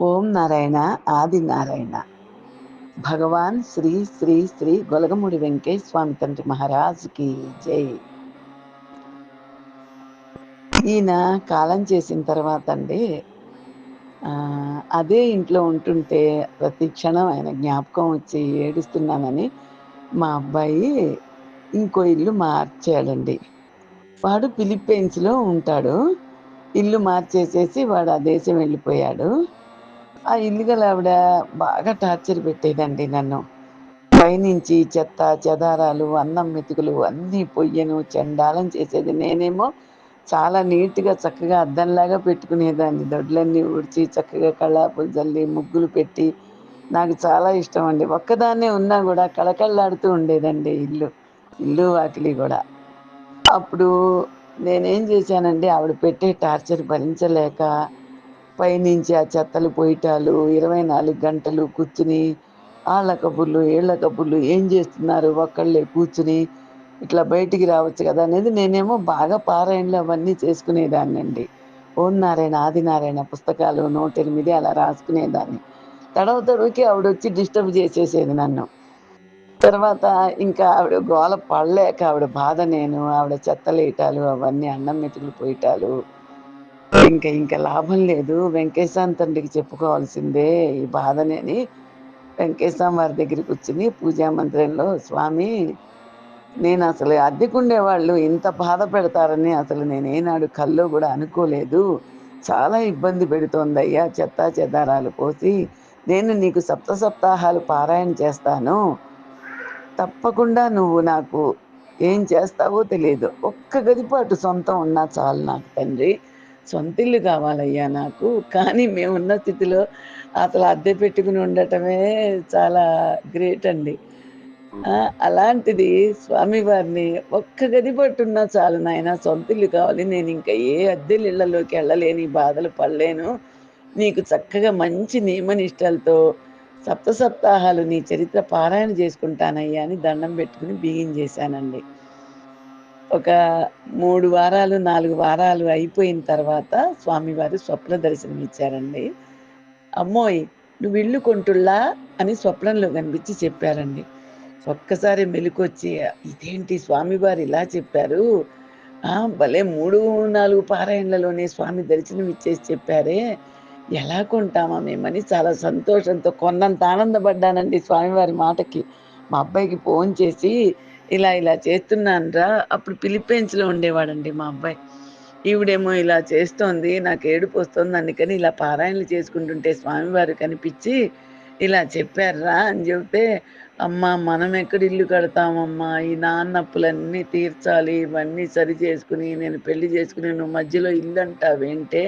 ఓం నారాయణ ఆది నారాయణ. భగవాన్ శ్రీ శ్రీ శ్రీ గొలగముడి వెంకటేశ్వర స్వామి తండ్రి మహారాజుకి జై. ఈయన కాలం చేసిన తర్వాత అండి అదే ఇంట్లో ఉంటుంటే ప్రతి క్షణం ఆయన జ్ఞాపకం వచ్చి ఏడుస్తున్నానని మా అబ్బాయి ఇంకో ఇల్లు మార్చాడండి. వాడు ఫిలిప్పైన్స్లో ఉంటాడు. ఇల్లు మార్చేసేసి వాడు ఆ దేశం వెళ్ళిపోయాడు. ఆ ఇల్లుగల ఆవిడ బాగా టార్చర్ పెట్టేదండి నన్ను. పైనుంచి చెత్త చెదారాలు అన్నం మెతుకులు అన్నీ పొయ్యను చండాలం చేసేది నేనేమో చాలా నీట్గా చక్కగా అద్దంలాగా పెట్టుకునేదాన్ని. దొడ్లన్నీ ఊడ్చి చక్కగా కళ్ళాపులు జల్లి ముగ్గులు పెట్టి నాకు చాలా ఇష్టం అండి ఒక్కదాన్నే ఉన్నా కూడా కళకళ్ళాడుతూ ఉండేదండి ఇల్లు ఇల్లు వాకిలి కూడా. అప్పుడు నేనేం చేశానండి ఆవిడ పెట్టే టార్చర్ భరించలేక పైనుంచి ఆ చెత్తలు పోయిటాలు ఇరవై నాలుగు గంటలు కూర్చుని వాళ్ళ కబుర్లు ఏళ్ళ కబుర్లు ఏం చేస్తున్నారు ఒక్కళ్ళే కూర్చుని ఇట్లా బయటికి రావచ్చు కదా అనేది నేనేమో బాగా పారాయణలు అవన్నీ చేసుకునేదాన్ని అండి ఓం నారాయణ ఆదినారాయణ పుస్తకాలు నూట ఎనిమిది అలా రాసుకునేదాన్ని. తడవ తడవకి ఆవిడ వచ్చి డిస్టర్బ్ చేసేసేది నన్ను. తర్వాత ఇంకా ఆవిడ గోల పడలేక ఆవిడ బాధ నేను ఆవిడ చెత్తలేయటాలు అవన్నీ అన్నం మెతుకులు పోయటాలు ఇంకా ఇంకా లాభం లేదు. వెంకటేశ్వర తండ్రికి చెప్పుకోవాల్సిందే ఈ బాధనేని వెంకటేశ్వర వారి దగ్గరికి కూర్చుని పూజా మందిరంలో స్వామి నేను అసలు అద్దెకుండే వాళ్ళు ఇంత బాధ పెడతారని అసలు నేను ఏనాడు కల్లో కూడా అనుకోలేదు. చాలా ఇబ్బంది పెడుతోంది అయ్యా చెత్త చెదారాలు పోసి నేను నీకు సప్త సప్తాహాలు పారాయణ చేస్తాను. తప్పకుండా నువ్వు నాకు ఏం చేస్తావో తెలియదు ఒక్క గదిపాటు సొంతం ఉన్నా చాలు నాకు తండ్రి. సొంతిల్లు కావాలయ్యా నాకు. కానీ మేమున్న స్థితిలో అసలు అద్దె పెట్టుకుని ఉండటమే చాలా గ్రేట్ అండి. అలాంటిది స్వామివారిని ఒక్క గది పట్టున్నా చాలు నాయన సొంతిల్లు కావాలి. నేను ఇంకా ఏ అద్దెలు ఇళ్ళలోకి వెళ్ళలేని బాధలు పడలేను. నీకు చక్కగా మంచి నియమనిష్టలతో సప్త సప్తాహాలు నీ చరిత్ర పారాయణ చేసుకుంటానయ్యా అని దండం పెట్టుకుని బిగించేశానండి. ఒక మూడు వారాలు నాలుగు వారాలు అయిపోయిన తర్వాత స్వామివారు స్వప్న దర్శనం ఇచ్చారండి. అమ్మోయ్ నువ్వు ఇల్లు కొంటుళ్ళా అని స్వప్నంలో కనిపించి చెప్పారండి. ఒక్కసారి మెలుకొచ్చి ఇదేంటి స్వామివారు ఇలా చెప్పారు? భలే మూడు నాలుగు పారాయణలలోనే స్వామి దర్శనం ఇచ్చేసి చెప్పారే. ఎలా కొంటామా మేమని? చాలా సంతోషంతో కొన్నంత ఆనందపడ్డానండి స్వామివారి మాటకి. మా అబ్బాయికి ఫోన్ చేసి ఇలా ఇలా చేస్తున్నానరా. అప్పుడు ఫిలిప్పైన్స్లో ఉండేవాడండి మా అబ్బాయి. ఈవిడేమో ఇలా చేస్తోంది నాకు ఏడుపు వస్తుంది అందుకని ఇలా పారాయణలు చేసుకుంటుంటే స్వామివారు కనిపించి ఇలా చెప్పారా అని చెబితే అమ్మ మనం ఎక్కడ ఇల్లు కడతామమ్మా? ఈ నాన్నప్పులన్నీ తీర్చాలి ఇవన్నీ సరి చేసుకుని నేను పెళ్ళి చేసుకుని నువ్వు మధ్యలో ఇల్లు అంటావేంటే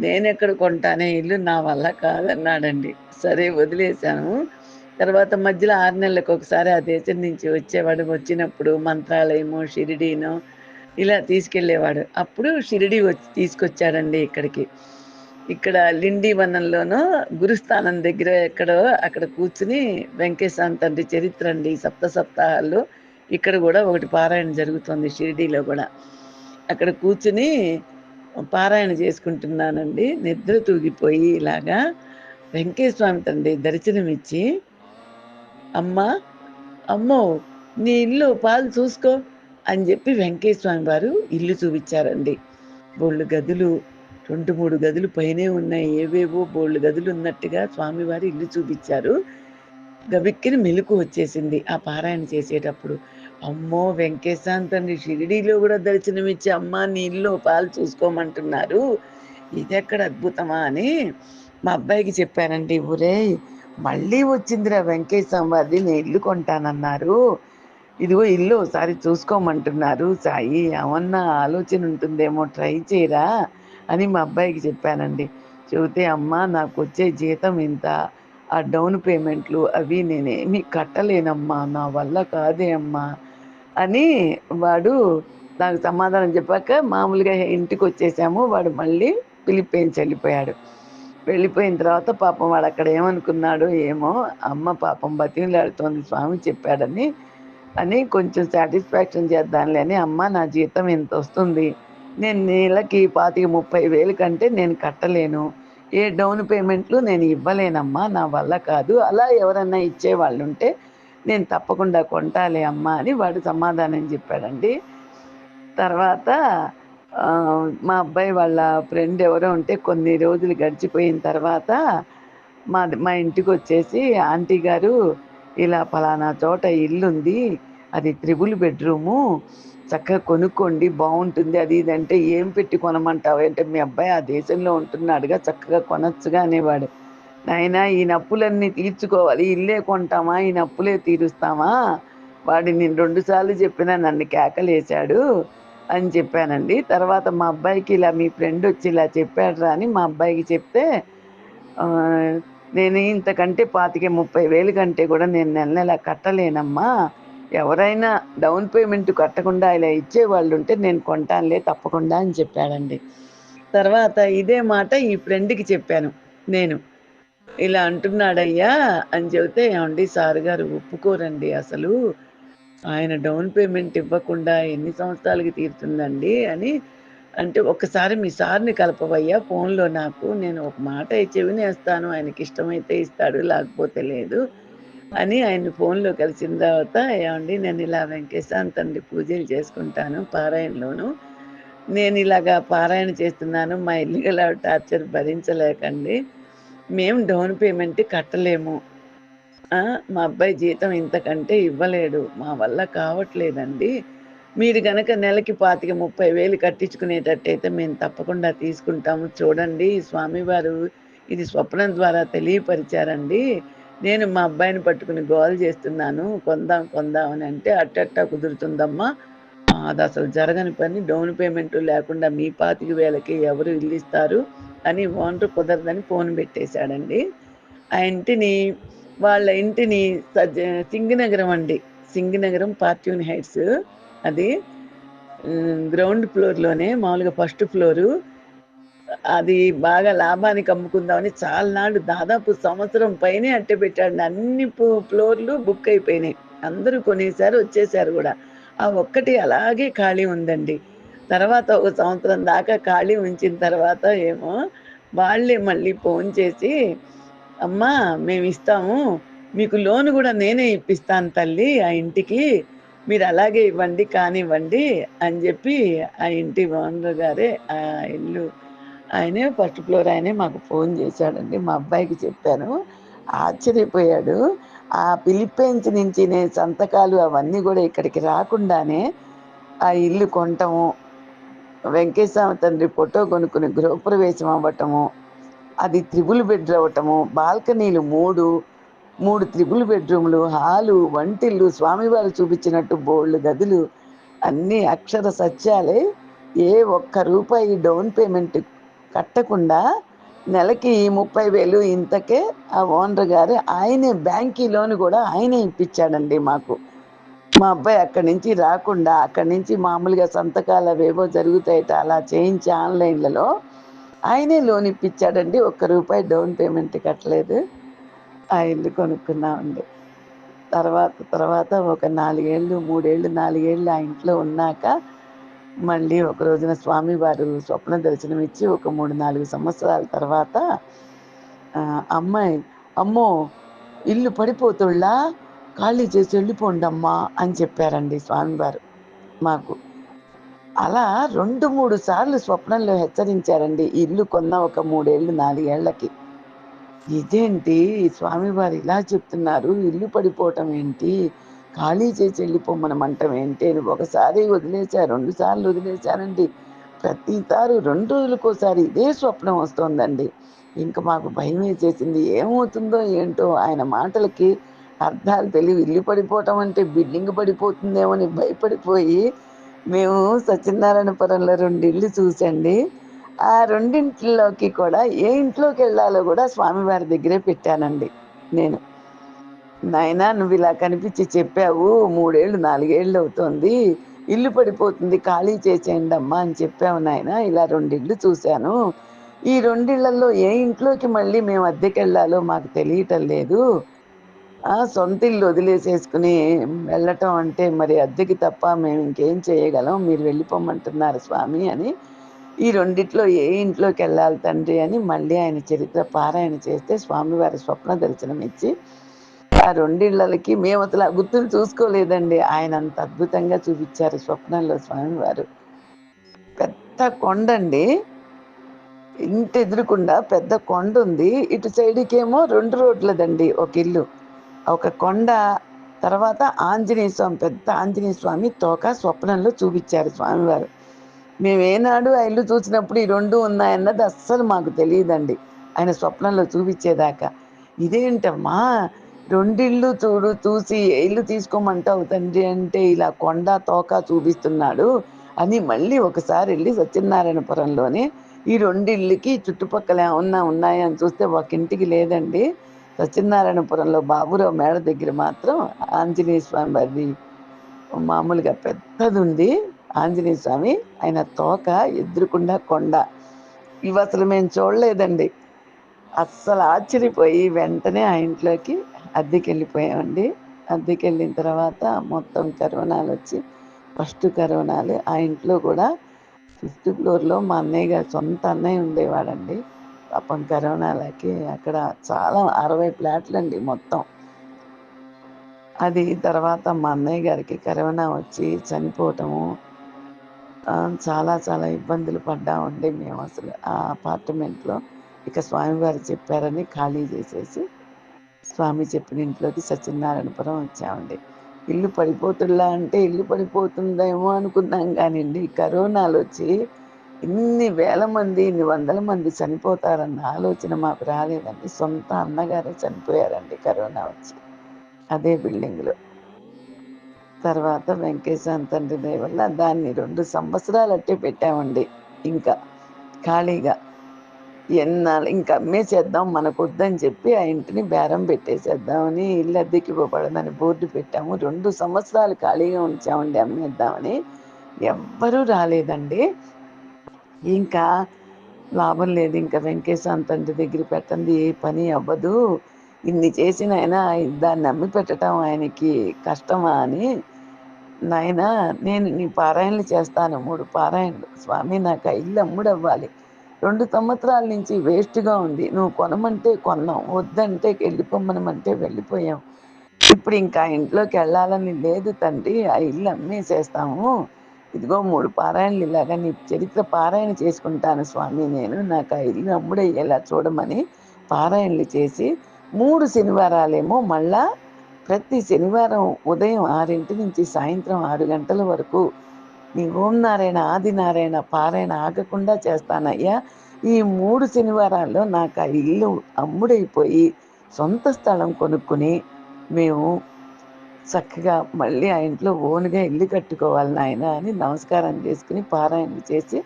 నేనెక్కడ కొంటానే? ఇల్లు నా వల్ల కాదన్నాడండి. సరే వదిలేశాను. తర్వాత మధ్యలో ఆరు నెలలకు ఒకసారి ఆ దేశం నుంచి వచ్చేవాడు వచ్చినప్పుడు మంత్రాలయము షిరిడీను ఇలా తీసుకెళ్ళేవాడు. అప్పుడు షిరిడి వచ్చి తీసుకొచ్చాడండి ఇక్కడికి. ఇక్కడ లిండి వనంలోనూ గురుస్థానం దగ్గర ఎక్కడో అక్కడ కూర్చుని వెంకటేశ్వర తండ్రి చరిత్ర అండి. సప్త సప్తాహాల్లో ఇక్కడ కూడా ఒకటి పారాయణ జరుగుతుంది షిరిడీలో కూడా. అక్కడ కూర్చుని పారాయణ చేసుకుంటున్నానండి. నిద్ర తూగిపోయి ఇలాగా వెంకటేశ్వర తండ్రి దర్శనం ఇచ్చి అమ్మా అమ్మో నీ ఇల్లు పాలు చూసుకో అని చెప్పి వెంకటేశ్వర వారు ఇల్లు చూపించారండి. బోళ్ళు గదులు రెండు మూడు గదులు పైనే ఉన్నాయి. ఏవేవో బోళ్ళు గదులు ఉన్నట్టుగా స్వామివారు ఇల్లు చూపించారు. గబిక్కిని మెలకు వచ్చేసింది ఆ పారాయణ చేసేటప్పుడు. అమ్మో వెంకటేశాంతండి షిరిడీలో కూడా దర్శనమిచ్చి అమ్మ నీ ఇల్లు పాలు చూసుకోమంటున్నారు. ఇది ఎక్కడ అద్భుతమా అని మా అబ్బాయికి చెప్పానండి ఊరే మళ్ళీ వచ్చిందిరా వెంకయ్య సంవాది నేను ఇల్లు కొంటానన్నారు. ఇదిగో ఇల్లు ఒకసారి చూసుకోమంటున్నారు. సాయి ఏమన్నా ఆలోచన ఉంటుందేమో ట్రై చేయరా అని మా అబ్బాయికి చెప్పానండి. చెబితే అమ్మ నాకు వచ్చే జీతం ఇంత ఆ డౌన్ పేమెంట్లు అవి నేనేమి కట్టలేనమ్మా నా వల్ల కాదే అమ్మా అని వాడు నాకు సమాధానం చెప్పాక మామూలుగా ఇంటికి వచ్చేసాము. వాడు మళ్ళీ ఫిలిప్పైన్స్ వెళ్ళిపోయాడు వెళ్ళిపోయిన తర్వాత పాపం వాడు అక్కడ ఏమనుకున్నాడు ఏమో అమ్మ పాపం బతిలాడుతోంది స్వామి చెప్పాడని అని కొంచెం సాటిస్ఫాక్షన్ చేద్దాంలే అని అమ్మ నా జీతం ఎంత వస్తుంది? నేను నెలకి పాతిక ముప్పై వేలు కంటే నేను కట్టలేను. ఏ డౌన్ పేమెంట్లు నేను ఇవ్వలేనమ్మా నా వల్ల కాదు. అలా ఎవరన్నా ఇచ్చే వాళ్ళు ఉంటే నేను తప్పకుండా కొంటాలే అమ్మా అని వాడు సమాధానం చెప్పాడండి. తర్వాత మా అబ్బాయి వాళ్ళ ఫ్రెండ్ ఎవరో ఉంటే కొన్ని రోజులు గడిచిపోయిన తర్వాత మా మా ఇంటికి వచ్చేసి ఆంటీ గారు ఇలా ఫలానా చోట ఇల్లుంది అది త్రిబుల్ బెడ్రూము చక్కగా కొనుక్కోండి బాగుంటుంది అది ఇది అంటే ఏం పెట్టి కొనమంటావు? అంటే మీ అబ్బాయి ఆ దేశంలో ఉంటున్నాడుగా చక్కగా కొనచ్చుగా అనేవాడు. నాయన ఈ నప్పులన్నీ తీర్చుకోవాలి ఇల్లే కొంటామా ఈ నప్పులే తీరుస్తామా? వాడి నేను రెండుసార్లు చెప్పినా నన్ను కేకలేశాడు. అని చెప్పానండి. తర్వాత మా అబ్బాయికి ఇలా మీ ఫ్రెండ్ వచ్చి ఇలా చెప్పాడు అని మా అబ్బాయికి చెప్తే నేను ఇంతకంటే పాతికే ముప్పై వేలు కంటే కూడా నేను నెల నెల కట్టలేనమ్మా. ఎవరైనా డౌన్ పేమెంట్ కట్టకుండా ఇలా ఇచ్చే వాళ్ళు ఉంటే నేను కొంటానులే తప్పకుండా అని చెప్పాడండి. తర్వాత ఇదే మాట ఈ ఫ్రెండ్కి చెప్పాను నేను. ఇలా అంటున్నాడయ్యా అని చెబితే ఏమండి సార్ గారు ఒప్పుకోరండి అసలు. ఆయన డౌన్ పేమెంట్ ఇవ్వకుండా ఎన్ని సంవత్సరాలకి తీరుతుందండి అని అంటే ఒకసారి మీ సార్ని కలపవయ్యా ఫోన్లో నాకు నేను ఒక మాట చెవినేస్తాను ఆయనకి ఇష్టమైతే ఇస్తాడు లేకపోతే లేదు అని ఆయన ఫోన్లో కలిసిన తర్వాత ఏమండి నేను ఇలా వెంకటేశాంతండి తండ్రి పూజలు చేసుకుంటాను పారాయణలోను. నేను ఇలాగా పారాయణ చేస్తున్నాను మా ఇల్లు టార్చర్ భరించలేకండి. మేము డౌన్ పేమెంట్ కట్టలేము మా అబ్బాయి జీతం ఇంతకంటే ఇవ్వలేడు మా వల్ల కావట్లేదండి. మీరు గనక నెలకి పాతిక ముప్పై వేలు కట్టించుకునేటట్టయితే మేము తప్పకుండా తీసుకుంటాము. చూడండి స్వామివారు ఇది స్వప్నం ద్వారా తెలియపరిచారండి. నేను మా అబ్బాయిని పట్టుకుని గోల్ చేస్తున్నాను. కొందాం కొందాం అని అంటే అట్టట్టా కుదురుతుందమ్మా. అది అసలు జరగని పని డౌన్ పేమెంట్ లేకుండా మీ పాతిక వేలకి ఎవరు ఇల్లు ఇస్తారు అని ఓనర్ కుదరదని ఫోన్ పెట్టేశాడండి. ఆ ఇంటిని వాళ్ళ ఇంటిని సజ్జ సింగనగరం అండి. Singanagaram Fortune heights. అది గ్రౌండ్ ఫ్లోర్లోనే మామూలుగా ఫస్ట్ ఫ్లోరు. అది బాగా లాభానికి అమ్ముకుందామని చాలా నాడు దాదాపు సంవత్సరం పైనే అట్టె పెట్టాడు అన్ని ఫ్లోర్లు బుక్ అయిపోయినాయి. అందరూ కొనేసారు వచ్చేసారు కూడా. ఆ ఒక్కటి అలాగే ఖాళీ ఉందండి. తర్వాత ఒక సంవత్సరం దాకా ఖాళీ ఉంచిన తర్వాత ఏమో వాళ్ళే మళ్ళీ ఫోన్ చేసి అమ్మా మేము ఇస్తాము మీకు లోన్ కూడా నేనే ఇప్పిస్తాను తల్లి ఆ ఇంటికి. మీరు అలాగే ఇవ్వండి కానివ్వండి అని చెప్పి ఆ ఇంటి ఓనర్ గారే ఆ ఇల్లు ఆయనే ఫస్ట్ ఫ్లోర్ ఆయనే మాకు ఫోన్ చేశాడండి. మా అబ్బాయికి చెప్పాను. ఆశ్చర్యపోయాడు. ఆ ఫిలిప్పైన్స్ నుంచి నేను సంతకాలు అవన్నీ కూడా ఇక్కడికి రాకుండానే ఆ ఇల్లు కొనటము వెంకటేశ్వర తండ్రి ఫోటో కొనుక్కుని గృహప్రవేశం అవ్వటము. అది త్రిబుల్ బెడ్ అవటము బాల్కనీలు మూడు మూడు త్రిబుల్ బెడ్రూమ్లు హాలు వంటిల్లు స్వామివారు చూపించినట్టు బోళ్ళు గదులు అన్నీ అక్షర సత్యాలే. ఏ ఒక్క రూపాయి డౌన్ పేమెంట్ కట్టకుండా నెలకి ముప్పై వేలు ఇంతకే ఆ ఓనర్ గారు ఆయనే బ్యాంకీ లోన్ కూడా ఆయనే ఇప్పించాడండి మాకు. మా అబ్బాయి అక్కడి నుంచి రాకుండా అక్కడి నుంచి మామూలుగా సంతకాలు అవేవో జరుగుతాయట అలా చేయించి ఆన్లైన్లలో ఆయనే లోన్ ఇప్పించాడండి ఒక్క రూపాయి డౌన్ పేమెంట్ కట్టలేదు. ఆ ఇల్లు కొనుక్కున్నామండి. తర్వాత తర్వాత ఒక నాలుగేళ్ళు మూడేళ్ళు నాలుగేళ్ళు ఆ ఇంట్లో ఉన్నాక మళ్ళీ ఒక రోజున స్వామివారు స్వప్న దర్శనం ఇచ్చి ఒక మూడు నాలుగు సంవత్సరాల తర్వాత అమ్మాయి అమ్మో ఇల్లు పడిపోతుళ్ళా? ఖాళీ చేసి వెళ్ళిపోండమ్మా అని చెప్పారండి స్వామివారు మాకు. అలా రెండు మూడు సార్లు స్వప్నంలో హెచ్చరించారండి. ఇల్లు కొన్న ఒక మూడేళ్ళు నాలుగేళ్ళకి. ఇదేంటి? స్వామివారు ఇలా చెప్తున్నారు. ఇల్లు పడిపోవటం ఏంటి? ఖాళీ చేసి వెళ్ళిపోమనమంటాం ఏంటి? అని ఒకసారి వదిలేశారు రెండు సార్లు వదిలేశారండి. ప్రతిసారి రెండు రోజులకోసారి ఇదే స్వప్నం వస్తుందండి. ఇంకా మాకు భయం వేసేసింది ఏమవుతుందో ఏంటో ఆయన మాటలకి అర్థాలు తెలివి. ఇల్లు పడిపోవటం అంటే బిల్డింగ్ పడిపోతుందేమో అని భయపడిపోయి మేము సత్యనారాయణపురంలో రెండు ఇల్లు చూసండి. ఆ రెండింటిలోకి కూడా ఏ ఇంట్లోకి వెళ్ళాలో కూడా స్వామివారి దగ్గరే పెట్టానండి నేను. నాయన నువ్వు ఇలా కనిపించి చెప్పావు మూడేళ్ళు నాలుగేళ్ళు అవుతుంది ఇల్లు పడిపోతుంది ఖాళీ చేసేయండి అమ్మా అని చెప్పావు నాయన ఇలా రెండిళ్ళు చూశాను. ఈ రెండిళ్ళలో ఏ ఇంట్లోకి మళ్ళీ మేము అద్దెకెళ్ళాలో మాకు తెలియటం లేదు. సొంత ఇల్లు వదిలేసేసుకుని వెళ్ళటం అంటే మరి అద్దెకి తప్ప మేము ఇంకేం చేయగలం? మీరు వెళ్ళిపోమంటున్నారు స్వామి అని ఈ రెండిట్లో ఏ ఇంట్లోకి వెళ్ళాలి తండ్రి అని మళ్ళీ ఆయన చరిత్ర పారాయణ చేస్తే స్వామివారి స్వప్న దర్శనం ఇచ్చి ఆ రెండిళ్ళకి మేము అసలు ఆ గుర్తులు చూసుకోలేదండి. ఆయన అంత అద్భుతంగా చూపించారు స్వప్నంలో స్వామివారు. పెద్ద కొండ అండి ఇంటి ఎదురుకుండా పెద్ద కొండ ఉంది ఇటు సైడ్కేమో రెండు రోడ్లదండి ఒక ఇల్లు. ఒక కొండ తర్వాత ఆంజనేయ స్వామి పెద్ద ఆంజనేయ స్వామి తోక స్వప్నంలో చూపించారు స్వామివారు. మేము ఏనాడు ఆ ఇల్లు చూసినప్పుడు ఈ రెండు ఉన్నాయన్నది అస్సలు మాకు తెలియదండి. ఆయన స్వప్నంలో చూపించేదాకా. ఇదేంటమ్మా? రెండిళ్ళు చూడు చూసి ఇల్లు తీసుకోమంటావు తండ్రి అంటే ఇలా కొండ తోక చూపిస్తున్నాడు అని మళ్ళీ ఒకసారి వెళ్ళి సత్యనారాయణపురంలోనే ఈ రెండిళ్ళకి చుట్టుపక్కల ఏమన్నా ఉన్నాయని చూస్తే ఒక ఇంటికి లేదండి. సత్యనారాయణపురంలో బాబురావు మేడ దగ్గర మాత్రం ఆంజనేయ స్వామి అది మామూలుగా పెద్దది ఉంది ఆంజనేయ స్వామి ఆయన తోక ఎదురుకుండా కొండ. ఇవి అసలు మేము చూడలేదండి. అస్సలు ఆశ్చర్యపోయి వెంటనే ఆ ఇంట్లోకి అద్దెకి వెళ్ళిపోయామండి అద్దెకి వెళ్ళిన తర్వాత మొత్తం కరోనాలు వచ్చి ఫస్ట్ కరోనాలు. ఆ ఇంట్లో కూడా ఫిఫ్త్ ఫ్లోర్లో మా అన్నయ్య గారు సొంత అన్నయ్య ఉండేవాడండి. పాపం కరోనాలకి అక్కడ చాలా అరవై ఫ్లాట్లు అండి మొత్తం. అది తర్వాత మా అన్నయ్య గారికి కరోనా వచ్చి చనిపోవటము. చాలా చాలా ఇబ్బందులు పడ్డామండి మేము అసలు ఆ అపార్ట్మెంట్లో. ఇక స్వామివారు చెప్పారని ఖాళీ చేసేసి స్వామి చెప్పిన ఇంట్లోకి సత్యనారాయణపురం వచ్చామండి. ఇల్లు పడిపోతుందా అంటే ఇల్లు పడిపోతుందేమో అనుకున్నాం కానివ్వండి కరోనాలు వచ్చి ఇన్ని వేల మంది ఇన్ని వందల మంది చనిపోతారన్న ఆలోచన మాకు రాలేదండి. సొంత అన్నగారే చనిపోయారండి కరోనా వచ్చి. అదే బిల్డింగ్లో. తర్వాత వెంకటేశాంత్ తండ్రి దయ వల్ల దాన్ని రెండు సంవత్సరాలు అట్టే పెట్టామండి. ఇంకా ఖాళీగా. ఎన్నాళ్ళు ఇంకా అమ్మేసేద్దాం మనకు వద్దని చెప్పి ఆ ఇంటిని బేరం పెట్టేసేద్దామని ఇల్లు అద్దెకి పోపడదని బోర్డు పెట్టాము. రెండు సంవత్సరాలు ఖాళీగా ఉంచామండి అమ్మేద్దామని. ఎవ్వరూ రాలేదండి. ఇంకా లాభం లేదు. ఇంకా వెంకటేశ్వర తండ్రి దగ్గర పెట్టండి ఏ పని అవ్వదు. ఇన్ని చేసిన ఆయన దాన్ని అమ్మి పెట్టడం ఆయనకి కష్టమా అని. నాయన నేను నీ పారాయణలు చేస్తాను. మూడు పారాయణలు. స్వామి నాకు ఇల్లు అమ్ముడవ్వాలి. రెండు సంవత్సరాల నుంచి వేస్ట్గా ఉంది. నువ్వు కొనమంటే కొన్నాం. వద్దంటే వెళ్ళిపోమ్మనమంటే వెళ్ళిపోయాం. ఇప్పుడు ఇంకా ఇంట్లోకి వెళ్ళాలని లేదు తండ్రి. ఆ ఇల్లు అమ్మేసేస్తాము. ఇదిగో మూడు పారాయణలు ఇలాగా నీ చరిత్ర పారాయణ చేసుకుంటాను స్వామి నేను. నాకు ఆ ఇల్లు అమ్ముడయ్యేలా చూడమని పారాయణలు చేసి మూడు శనివారాలేమో మళ్ళా ప్రతి శనివారం ఉదయం ఆరింటి నుంచి సాయంత్రం ఆరు గంటల వరకు నీ ఓం నారాయణ ఆది నారాయణ పారాయణ ఆగకుండా చేస్తానయ్యా. ఈ మూడు శనివారాల్లో నాకు ఆ ఇల్లు అమ్ముడైపోయి సొంత స్థలం కొనుక్కుని మేము చక్కగా మళ్ళీ ఆ ఇంట్లో ఓన్గా ఇల్లు కట్టుకోవాలి నాయన అని నమస్కారం చేసుకుని పారాయణ చేసి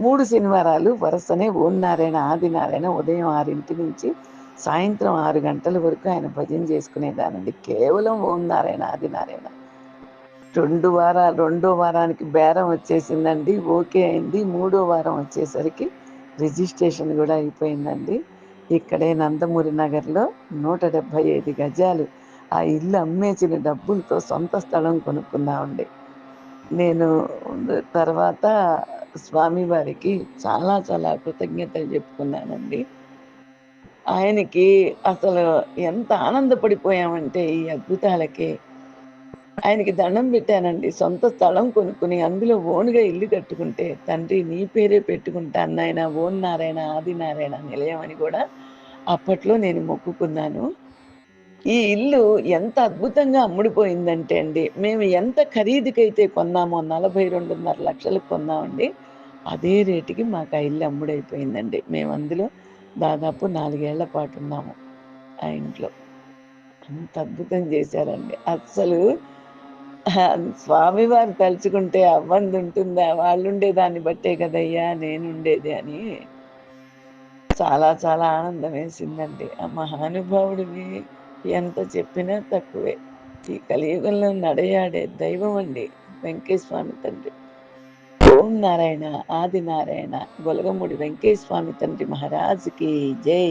మూడు శనివారాలు వరుసనే ఓం నారాయణ ఆది నారాయణ ఉదయం ఆరింటి నుంచి సాయంత్రం ఆరు గంటల వరకు ఆయన భజన చేసుకునేదానండి. కేవలం ఓం నారాయణ ఆది నారాయణ రెండు వారాలు రెండో వారానికి బేరం వచ్చేసిందండి. ఓకే అయింది. మూడో వారం వచ్చేసరికి రిజిస్ట్రేషన్ కూడా అయిపోయిందండి. ఇక్కడే నందమూరి నగర్లో నూట డెబ్భై ఐదు గజాలు ఆ ఇల్లు అమ్మేసిన డబ్బులతో సొంత స్థలం కొనుక్కున్నామండి. నేను తర్వాత స్వామివారికి చాలా చాలా కృతజ్ఞతలు చెప్పుకున్నానండి. ఆయనకి అసలు ఎంత ఆనందపడిపోయామంటే ఈ అద్భుతాలకి. ఆయనకి దండం పెట్టానండి సొంత స్థలం కొనుక్కుని అందులో ఓన్గా ఇల్లు కట్టుకుంటే తండ్రి నీ పేరే పెట్టుకుంటాను నాయన ఓన్ నారాయణ ఆది నారాయణ నిలయం అని కూడా అప్పట్లో నేను మొక్కుకున్నాను. ఈ ఇల్లు ఎంత అద్భుతంగా అమ్ముడిపోయిందంటే అండి మేము ఎంత ఖరీదుకైతే కొన్నామో నలభై రెండున్నర లక్షలకు కొన్నామండి అదే రేటుకి మాకు ఆ ఇల్లు అమ్ముడైపోయిందండి. మేము అందులో దాదాపు నాలుగేళ్ళ పాటు ఉన్నాము ఆ ఇంట్లో. అంత అద్భుతం చేశారండి. అస్సలు స్వామివారు తలుచుకుంటే అవ్వంది ఉంటుందా? వాళ్ళు ఉండేదాన్ని బట్టే కదయ్యా నేను ఉండేది అని చాలా చాలా ఆనందం వేసిందండి. ఆ మహానుభావుడివి ఎంత చెప్పినా తక్కువే. ఈ కలియుగంలో నడయాడే దైవం అండి వెంకటేశ్వామి తండ్రి. ఓం నారాయణ ఆది నారాయణ గొలగముడి స్వామి తండ్రి మహారాజుకి జై.